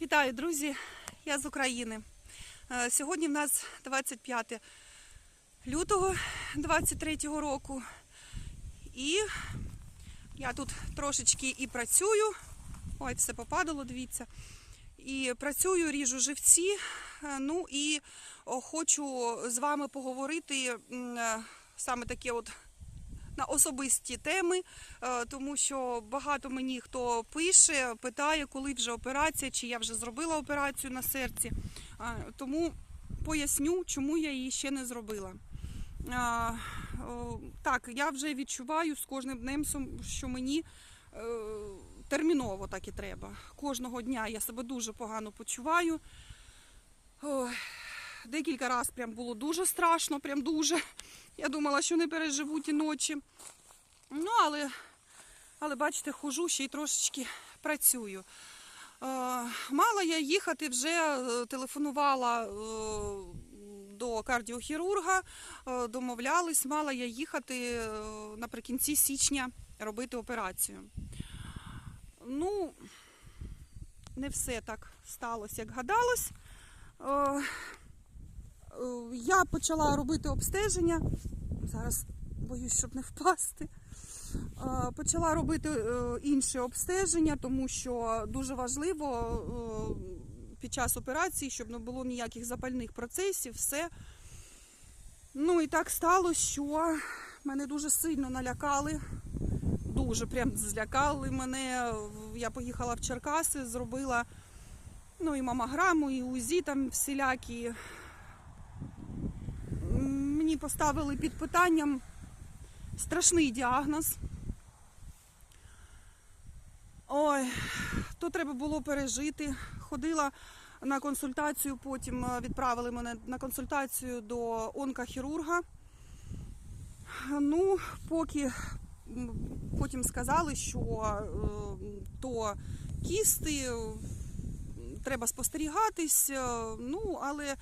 Вітаю, друзі! Я з України. Е, Сьогодні в нас 25 лютого 23 року. І я тут трошечки і працюю. Ой, все попадало, дивіться. І працюю, ріжу живці. Е, Ну і хочу з вами поговорити е, саме таке от на особисті теми, е, тому що багато мені хто пише, питає, коли вже операція, чи я вже зробила операцію на серці. Тому поясню, чому я її ще не зробила. Так, я вже відчуваю з кожним днем, що мені е, терміново так і треба. Кожного дня я себе дуже погано почуваю. Декілька разів прям було дуже страшно, прям дуже. Я думала, що не переживу ті ночі. Ну, але, але бачите, хожу ще й трошечки працюю. Е, мала я їхати вже, е, телефонувала е, до кардіохірурга, домовлялись, мала я їхати наприкінці січня робити операцію. Ну, не все так сталося, як гадалось. Е, Я почала робити обстеження. Зараз боюсь, щоб не впасти. Е, Почала робити е, інше обстеження, тому що дуже важливо під час операції, щоб не було ніяких запальних процесів, все. Ну і так сталося, що мене дуже сильно налякали. Дуже прям злякали мене. Я поїхала в Черкаси, зробила ну, і мамограму, і УЗІ там всілякі. Мені поставили під питанням страшний діагноз. Ой, то треба було пережити. Ходила на консультацію, потім е, відправили мене на консультацію до онкохірурга. Ну, поки потім сказали, що е, то кісти, треба спостерігатись, е, ну, але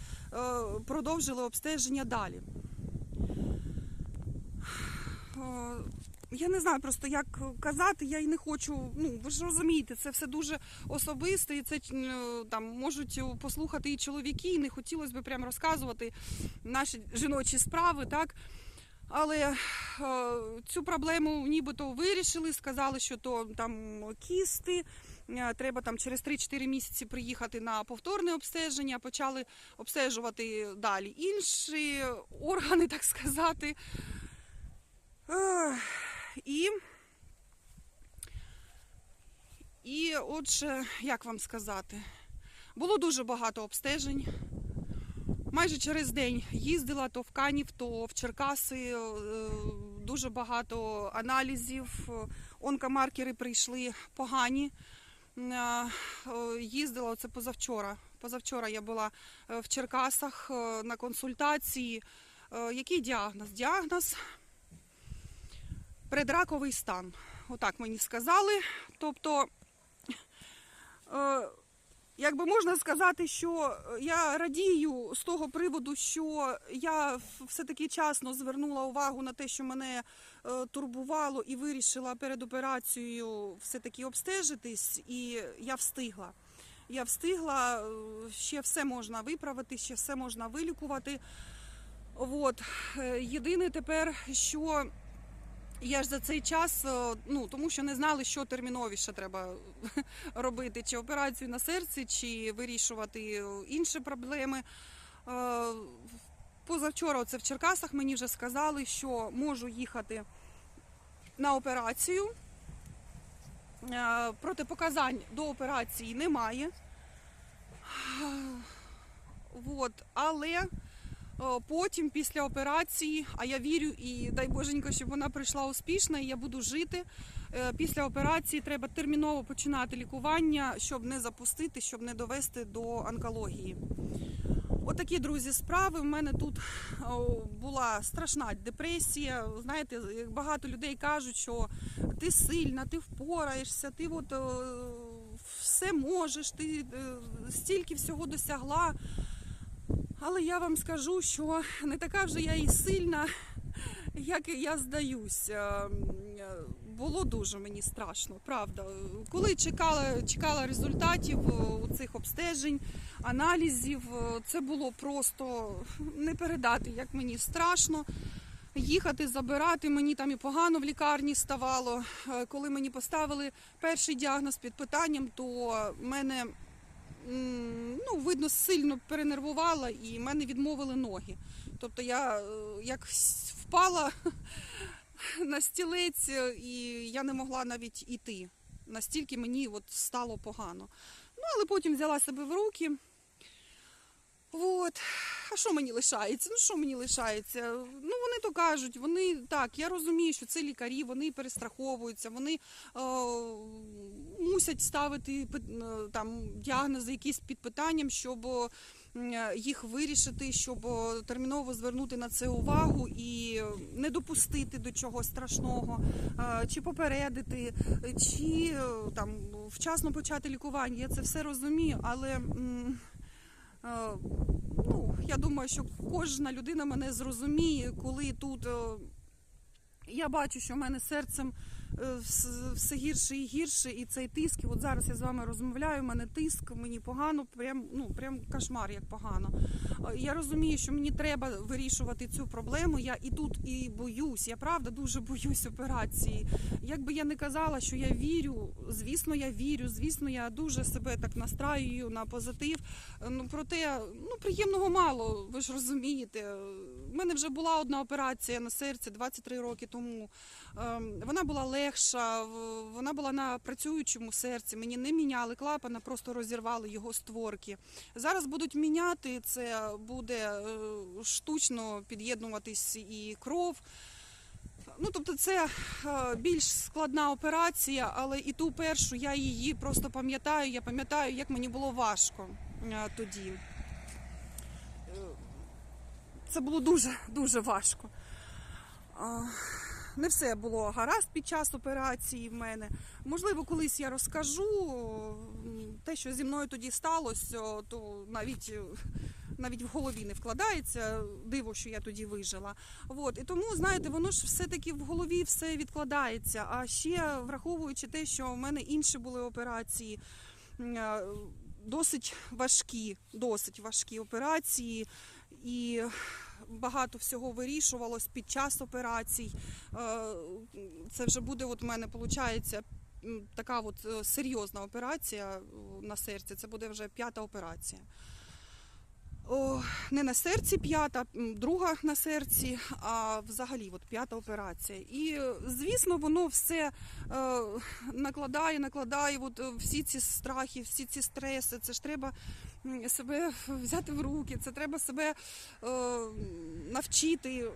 продовжили обстеження далі. Е, Я не знаю просто як казати, я й не хочу. Ну ви ж розумієте, це все дуже особисте, і це е, там можуть послухати і чоловіки, і не хотілося б прям розказувати наші жіночі справи, так. Але е, цю проблему нібито вирішили, сказали, що то там кісти. Треба там через 3-4 місяці приїхати на повторне обстеження, почали обстежувати далі інші органи, так сказати. І, і отже, як вам сказати, було дуже багато обстежень. Майже через день їздила то в Канів, то в Черкаси. е, Дуже багато аналізів. Онкомаркери прийшли погані. Е, Їздила оце позавчора. Позавчора я була е, в Черкасах на консультації. Який діагноз? Діагноз предраковий стан. Отак мені сказали. Тобто, е, якби можна сказати, що я радію з того приводу, що я все-таки часно звернула увагу на те, що мене е, турбувало, і вирішила перед операцією все-таки обстежитись, і я встигла. Я встигла, е, ще все можна виправити, ще все можна вилікувати. От. Е, Єдине тепер, що я ж за цей час, е, ну тому що не знали, що терміновіше треба робити, чи операцію на серці, чи вирішувати е, інші проблеми. Е, Позавчора це в Черкасах мені вже сказали, що можу їхати на операцію. Протипоказань до операції немає. Вот. Але Потім, після операції, а я вірю і дай Боженько, щоб вона прийшла успішно, і я буду жити. Е, Після операції треба терміново починати лікування, щоб не запустити, щоб не довести до онкології. Отакі, друзі, справи. У мене тут була страшна депресія. Знаєте, багато людей кажуть, що ти сильна, ти впораєшся, ти от, е, все можеш, ти е, стільки всього досягла. Але я вам скажу, що не така вже я і сильна, як я здаюсь. Е, м, е, було дуже мені страшно, правда. Коли чекала, чекала результатів е, цих обстежень, аналізів, е, це було просто не передати, як мені страшно. Їхати, забирати, мені там і погано в лікарні ставало. Коли мені поставили перший діагноз під питанням, то мене ну, видно, сильно перенервувала і мене відмовили ноги. Тобто я е, як впала на стілець, е, і я не могла навіть іти. Настільки мені от стало погано. Ну, але потім взяла себе в руки. От. А що мені лишається? Ну що мені лишається? Ну вони то кажуть, вони так, я розумію, що це лікарі, вони перестраховуються, вони е, мусять ставити е, там діагнози якісь під питанням, щоб е, їх вирішити, щоб е, терміново звернути на це увагу і не допустити до чогось страшного, е, чи попередити, чи там вчасно почати лікування. Я це все розумію, але. м, Ну, я думаю, що кожна людина мене зрозуміє, коли тут е, я бачу, що в мене серцем е, все гірше і гірше, і цей тиск. І от зараз я з вами розмовляю, в мене тиск, мені погано, прям, ну, прям кошмар, як погано. Е, Я розумію, що мені треба вирішувати цю проблему. Я і тут і боюсь. Я правда дуже боюсь операції. Як би я не казала, що я вірю, звісно, я вірю, звісно, я дуже себе так настраюю на позитив. Е, Ну проте ну приємного мало. Ви ж розумієте. У мене вже була одна операція на серці 23 роки тому. Ем, Вона була легша, вона була на працюючому серці. Мені не міняли клапана, просто розірвали його створки. Зараз будуть міняти це, буде е, штучно під'єднуватись і кров. Ну, тобто це е, більш складна операція, але і ту першу я її просто пам'ятаю. Я пам'ятаю, як мені було важко е, тоді. Це було дуже дуже важко. Не все було гаразд під час операції в мене. Можливо, колись я розкажу те, що зі мною тоді сталося, то навіть, навіть в голові не вкладається. Диво, що я тоді вижила. От. І тому, знаєте, воно ж все-таки в голові все відкладається. А ще враховуючи те, що в мене інші були операції. Досить важкі, досить важкі операції, і багато всього вирішувалось під час операцій. Е, Це вже буде, от у мене виходить, така от е, серйозна операція е, на серці. Це буде вже п'ята операція. О, не на серці п'ята, друга на серці, а взагалі от п'ята операція. І звісно, воно все е, накладає, накладає от, всі ці страхи, всі ці стреси. Це ж треба себе взяти в руки, це треба себе е, навчити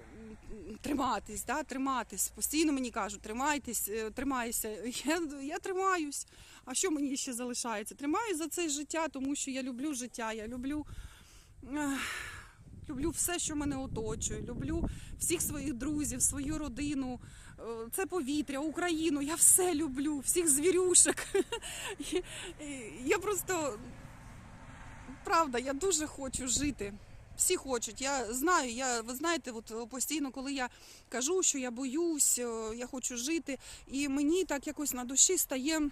триматись, да, триматись. Постійно мені кажуть, тримайтесь, е, тримайся. Я, я тримаюсь. А що мені ще залишається? Тримаюсь за це життя, тому що я люблю життя, я люблю. Ех, Люблю все, що мене оточує. Люблю всіх своїх друзів, свою родину, е, це повітря, Україну. Я все люблю, всіх і Я просто правда, я дуже хочу жити. Всі хочуть. Я знаю, я ви знаєте, от постійно, коли я кажу, що я боюсь, е, я хочу жити, і мені так якось на душі стає.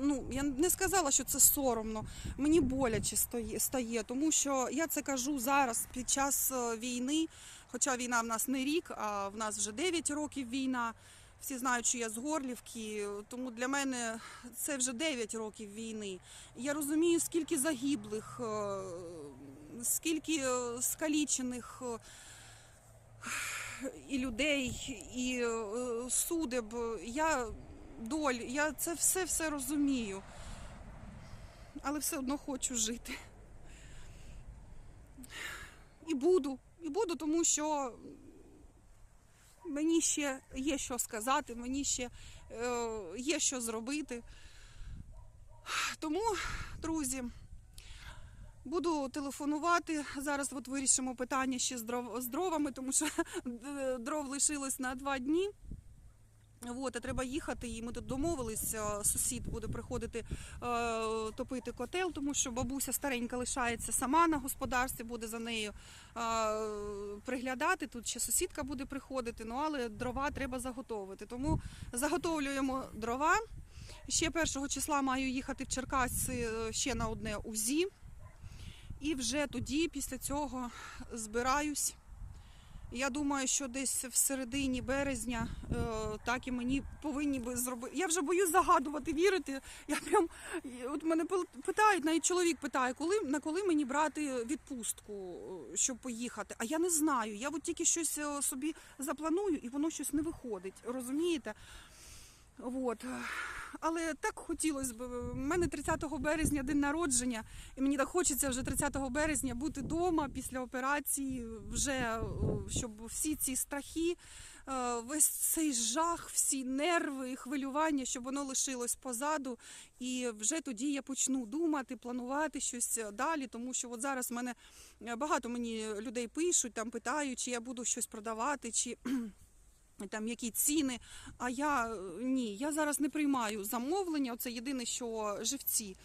Ну, я не сказала, що це соромно. Мені боляче стає, стає, тому що я це кажу зараз під час е, війни. Хоча війна в нас не рік, а в нас вже 9 років війна. Всі знають, що я з Горлівки, тому для мене це вже 9 років війни. Я розумію, скільки загиблих, е, скільки е, скалічених е, і людей, і судеб. Я доль, я це все все розумію. Але все одно хочу жити. І буду, і буду, тому що мені ще є що сказати, мені ще е, є що зробити. Тому, друзі, буду телефонувати. Зараз от вирішимо питання ще з дров, з дровами, тому що дров лишилось на два дні. От, а треба їхати, і ми тут домовились. е, Сусід буде приходити е, топити котел, тому що бабуся старенька лишається сама на господарстві, буде за нею е, приглядати. Тут ще сусідка буде приходити, ну але дрова треба заготовити. Тому заготовлюємо дрова. Ще першого числа маю їхати в Черкаси е, ще на одне УЗІ. І вже тоді, після цього, збираюсь. Я думаю, що десь в середині березня е, так і мені повинні би зробити. Я вже боюсь загадувати, вірити. Я прям от мене питають, навіть чоловік питає, коли на коли мені брати відпустку, е, щоб поїхати. А я не знаю. Я от тільки щось е, собі запланую, і воно щось не виходить. Розумієте? От. Але так хотілося б. У мене 30 березня день народження, і мені так хочеться вже 30 березня бути вдома після операції, вже е, щоб всі ці страхи, е, весь цей жах, всі нерви, хвилювання, щоб воно лишилось позаду. І вже тоді я почну думати, планувати щось далі, тому що от зараз мене е, багато мені людей пишуть, там питають, чи я буду щось продавати, чи там які ціни. А я е, ні, я зараз не приймаю замовлення. Оце єдине, що живці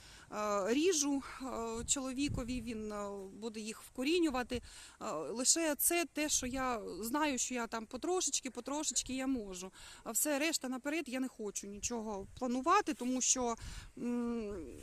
ріжу е, чоловікові, він е, буде їх вкорінювати. Е, Лише це те, що я знаю, що я там потрошечки, потрошечки я можу. А все решта наперед я не хочу нічого планувати, тому що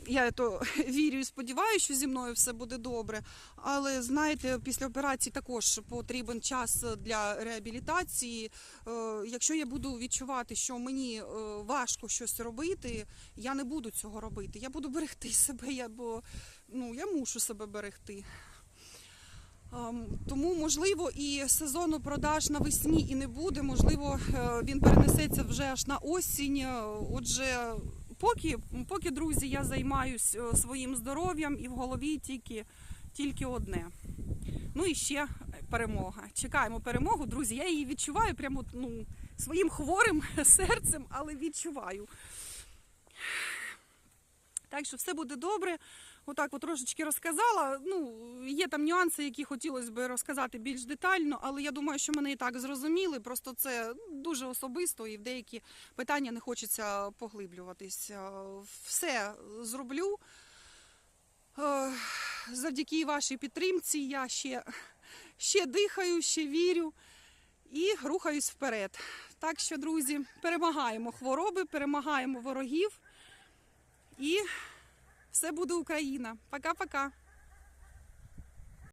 я то вірю і сподіваюся, що зі мною все буде добре. Але знаєте, після операції також потрібен час для реабілітації. Е, Якщо я буду відчувати, що мені е, важко щось робити, я не буду цього робити. Я буду берегти себе, я, бо ну, я мушу себе берегти. Тому, можливо, і сезону продаж навесні і не буде. Можливо, е, він перенесеться вже аж на осінь. Е, Отже, поки, поки друзі, я займаюсь е, своїм здоров'ям і в голові тільки, тільки одне. Ну і ще перемога. Чекаємо перемогу, друзі. Я її відчуваю прямо ну, своїм хворим серцем, але відчуваю. Так що все буде добре. Отак от трошечки розказала. Ну, є там нюанси, які хотілося б розказати більш детально, але я думаю, що мене і так зрозуміли. Просто це дуже особисто і в деякі питання не хочеться поглиблюватись. Е, Все зроблю. Е, Завдяки вашій підтримці я ще, ще дихаю, ще вірю і рухаюсь вперед. Так що, друзі, перемагаємо хвороби, перемагаємо ворогів і все буде Україна. Пока-пока.